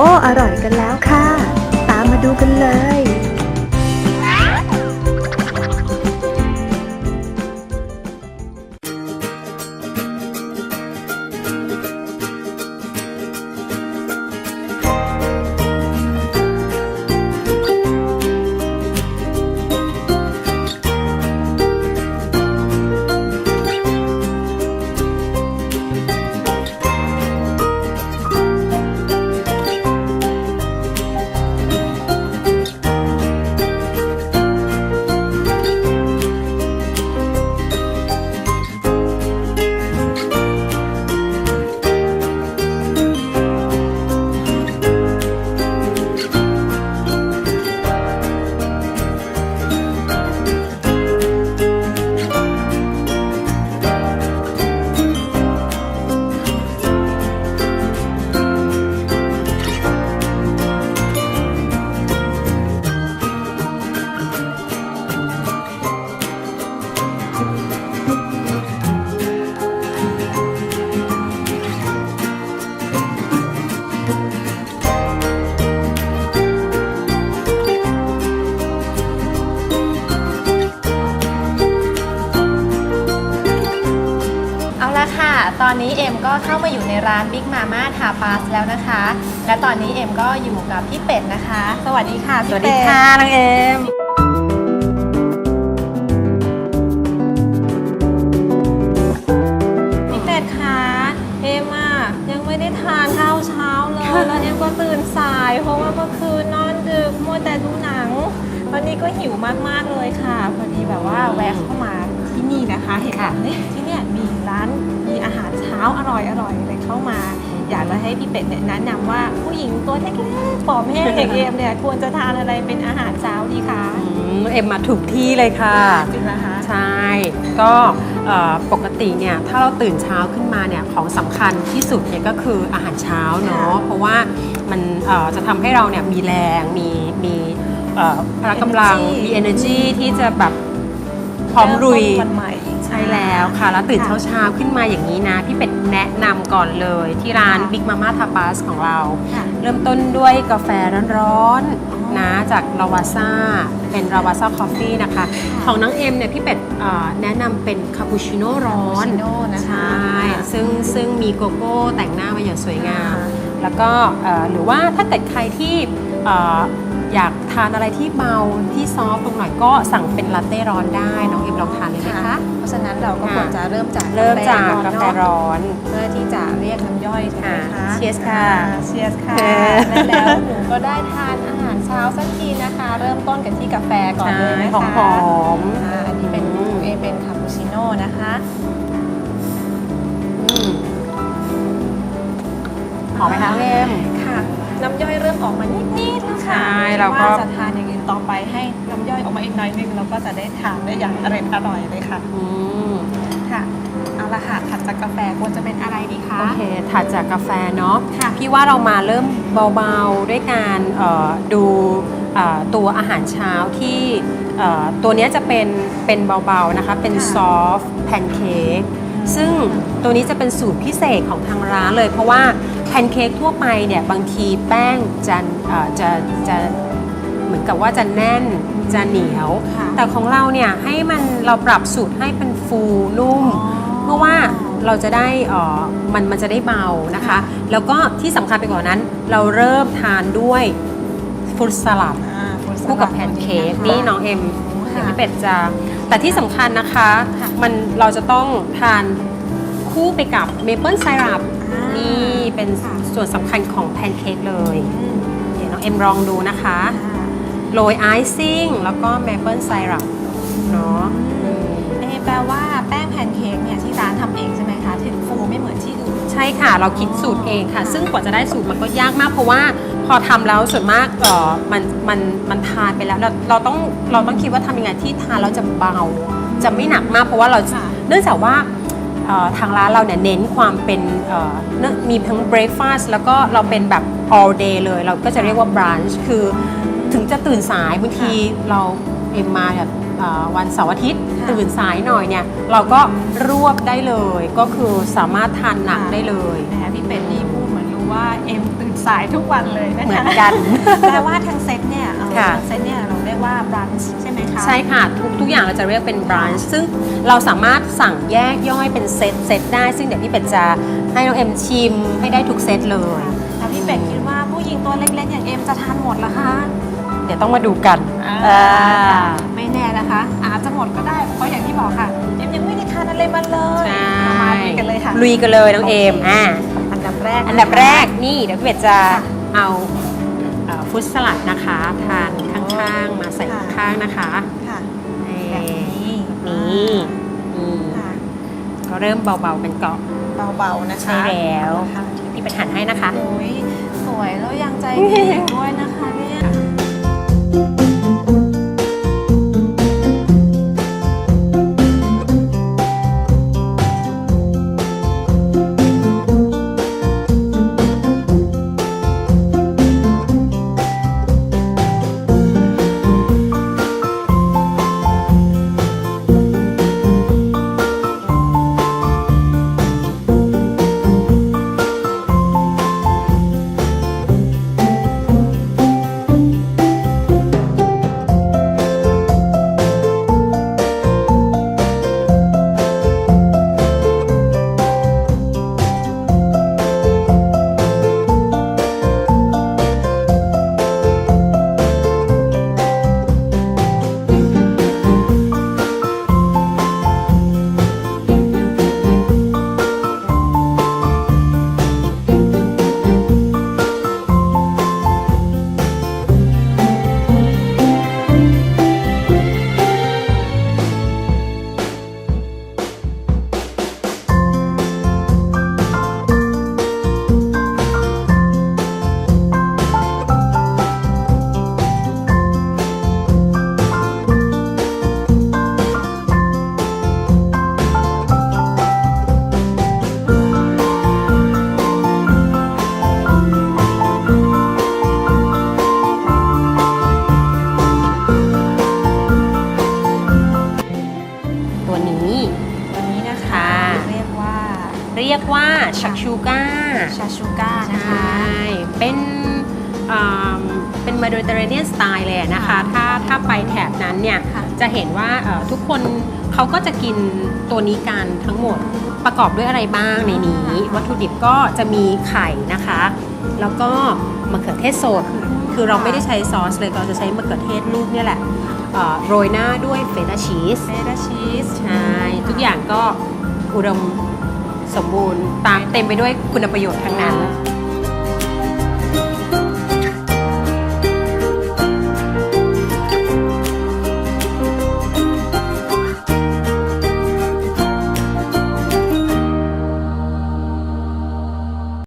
โอ้ อร่อยกันแล้วค่ะ ตามมาดูกันเลย อนนี้เอ็มก็เข้ามาอยู่ในร้าน Big Mama t a p a s แล้วนะคะ และตอนนี้เอ็มก็อยู่กับพี่เป็ดนะคะ สวัสดีค่ะสพี่วัสเป็ดีดค่ะน้องเอ็มพี่เป็ดคะเอ็มอะยังไม่ได้ทานข้าวเช้าเลย แล้วเอ็มก็ตื่นสายเพราะว่าเมื่อคืนนอนดึกมัวแต่ดูหนัง วันนี้ก็หิวมากๆเลยค่ะพอดีแบบว่าแวะเข้ามา ที่นี่นะคะเห็นว่าเนี่ยที่เนี่ยมีร้านมีอาหารเช้าอร่อยๆเลยเข้ามา อยากจะให้พี่เป็ดเนี่ยแนะนำว่าผู้หญิงตัวเล็กๆผอมแห้งอย่างเอ็มเนี่ยควรจะทานอะไรเป็นอาหารเช้าดีคะอืมเอ็มมาถูกที่เลยค่ะ จริงนะคะ ใช่ ก็เอ่อปกติเนี่ยถ้าเราตื่นเช้าขึ้นมาเนี่ยของสำคัญที่สุดเนี่ยก็คืออาหารเช้าเนาะค่ะเพราะว่ามันเอ่อจะทำให้เราเนี่ยมีแรงมีมีเอ่อพละกำลัง Energy มี energy ที่จะแบบ พร้อมรุยเต้นวันใหม่ใช่แล้วค่ะ แล้วตื่นเช้าๆขึ้นมาอย่างนี้นะ พี่เป็ดแนะนำก่อนเลยที่ร้าน Big Mama Tapas ของเราค่ะเริ่มต้นด้วยกาแฟร้อนๆนะจากลาวาซ่าเป็นลาวาซ่าคอฟฟี่นะคะ ของน้องเอ็มเนี่ยพี่เป็ดเอ่อแนะนำเป็นคาปูชิโน่ร้อน Cappuccino นะคะใช่ซึ่งซึ่งมีโกโก้แต่งหน้ามาอย่างสวยงามค่ะแล้วก็เอ่อหรือว่าถ้าเกิดใครที่เอ่ออยากทานอะไรที่เบาที่ซอฟต์ลงหน่อยก็สั่งเป็นลาเต้ร้อนได้น้องเอ็มลองทานเลยไหมคะ เพราะฉะนั้นเราก็ควรจะเริ่มจากเริ่มจากกาแฟเนอะร้อน เพื่อที่จะเรียกน้ำย่อยใช่ไหมคะค่ะ Cheers ค่ะเชียร์ค่ะเออและแล้วหนูก็ได้ทานอาหารเช้าสักทีนะคะ เริ่มต้นกันที่กาแฟก่อนเลยนะคะหอมหอมอ่าอันนี้เป็นอืมเอเป็นคาปูชิโน่นะคะอืมหอมไหมคะเอ็มค่ะ น้ำย่อยเริ่มออกมานิดๆแล้วค่ะใช่เราก็ ว่าจะทานอย่างอื่นต่อไปให้น้ำย่อยออกมาอีกหน่อยนึงเราก็จะได้ทานได้อย่างอร่อยอร่อยเลยค่ะ อืมค่ะ เอาละค่ะ ถัดจากกาแฟควรจะเป็นอะไรดีคะ โอเคถัดจากกาแฟเนาะค่ะ พี่ว่าเรามาเริ่มเบาๆด้วยการเอ่อดูเอ่อตัวอาหารเช้าที่เอ่อตัวเนี้ยจะเป็นเป็นเบาๆนะคะเป็นค่ะ ซอฟต์แพนเค้ก ซึ่งตัวนี้จะเป็นสูตรพิเศษของทางร้านเลย เพราะว่าแพนเค้กทั่วไปเนี่ยบางทีแป้งจะเอ่อจะจะเหมือนกับว่าจะแน่นจะเหนียวค่ะแต่ของเราเนี่ยให้มันเราปรับสูตรให้เป็นฟูนุ่ม เพื่อว่าเราจะได้เอ่อมันมันจะได้เบานะคะค่ะแล้วก็ที่สำคัญไปกว่านั้น เราเริ่มทานด้วยฟรุตสลัดอ่า fruit คู่กับ salad แพนเค้กะะนี่น้องเอ็มค่ะเดี๋ยวพี่เป็ดจะ แต่ที่สำคัญนะคะค่ะ มันเราจะต้องทานคู่ไปกับเมเปิลไซรัปอ่านี่เป็นค่ะส่วนสำคัญของแพนเค้กเลยอืมเดี๋ยวน้องเอ็มลองดูนะคะค่ะโรยไอซิ่งแล้วก็เมเปิลไซรัปเนาะอืม เอะแปลว่าแป้งแพนเค้กเนี่ยที่ร้านทำเองใช่ไหมคะถึงฟูไม่เหมือนที่อื่น ใช่ค่ะเราคิดสูตรเองค่ะค่ะ ซึ่งกว่าจะได้สูตรมันก็ยากมาก เพราะว่าพอทำแล้วส่วนมากเออมันมันมันทานไปแล้วเราเราต้องเราต้องคิดว่าทำยังไงที่ทานแล้วจะเบา จะไม่หนักมากเพราะว่าเราค่ะ เนื่องจากว่าเอ่อทางร้านเราเนี่ยเน้นความเป็นเอ่อเนื่องมีทั้ง breakfast แล้วก็เราเป็นแบบ all day เลย เราก็จะเรียกว่า brunch คือถึงจะตื่นสายบางทีเราเอ็มมาแบบเอ่อ วันเสาร์อาทิตย์ค่ะตื่นสายหน่อยเนี่ย เราก็รวบได้เลยก็คือสามารถทานหนักได้เลยแหมพี่เป็ดนี่พูดเหมือนรู้ว่าเอ็มตื่นสายทุกวันเลยนะคะเหมือนกันแปลว่าทั้งเซตเนี่ยเออค่ะทั้งเซตเนี่ยเราเรียกว่าบรันช์ใช่ไหมคะใช่ค่ะทุกทุกอย่างเราจะเรียกเป็น branch ซึ่งเราสามารถสั่งแยกย่อยเป็นเซตเซตได้ซึ่งเดี๋ยวพี่เป็ดจะให้น้องเอ็มชิมให้ได้ทุกเซตเลยแล้วพี่เป็ดคิดว่าผู้หญิงตัวเล็กๆอย่างเอ็มจะทานหมดเหรอคะเดี๋ยวต้องมาดูกันอ่าอ่าไม่แน่นะคะ อาจจะหมดก็ได้ เพราะอย่างที่บอกค่ะเอ็มยังไม่ได้ทานอะไรมาเลยใช่เรามาลุยกันเลยค่ะลุยกันเลยน้องเอมโอเคอ่าอันดับแรก อันดับแรกนี่เดี๋ยวพี่เป็ดจะค่ะเอาฟุตสลัดนะคะทานข้างๆมาใส่ค่ะข้างๆนะคะค่ะนี่แบบนี้นี่นี่ค่ะก็เริ่มเบาๆเป็นเกาะเบาๆนะคะใช่แล้วค่ะพี่เป็ดหั่นให้นะคะโอ้ยสวยแล้วยังใจดีอีกด้วยนะคะเนี่ย นนี้นะคะค่ะเรียกว่าเรียกว่าชักชูก้าชาชูก้านะใช่คะเป็นอ่าเป็นมา d เ r เ a เนียนสไตล์เลยอะนะคะ ถ้าถ้าไปแถบนั้นเนี่ย ค่ะ จะเห็นว่าเอ่อทุกคนเขาก็จะกินตัวนี้กันทั้งหมดประกอบด้วยอะไรบ้างในนี้ วัตถุดิบก็จะมีไข่นะคะ แล้วก็มะเขือเทศสด คือเราไม่ได้ใช้ซอสเลยเราจะใช้มะเขือเทศลูกเนี่ยแหละเอ่อ โรยหน้าด้วยเฟต้าชีสเฟต้าชีสใช่ทุกอย่างก็อุดมสมบูรณ์ตามเต็มไปด้วยคุณประโยชน์ทั้งนั้น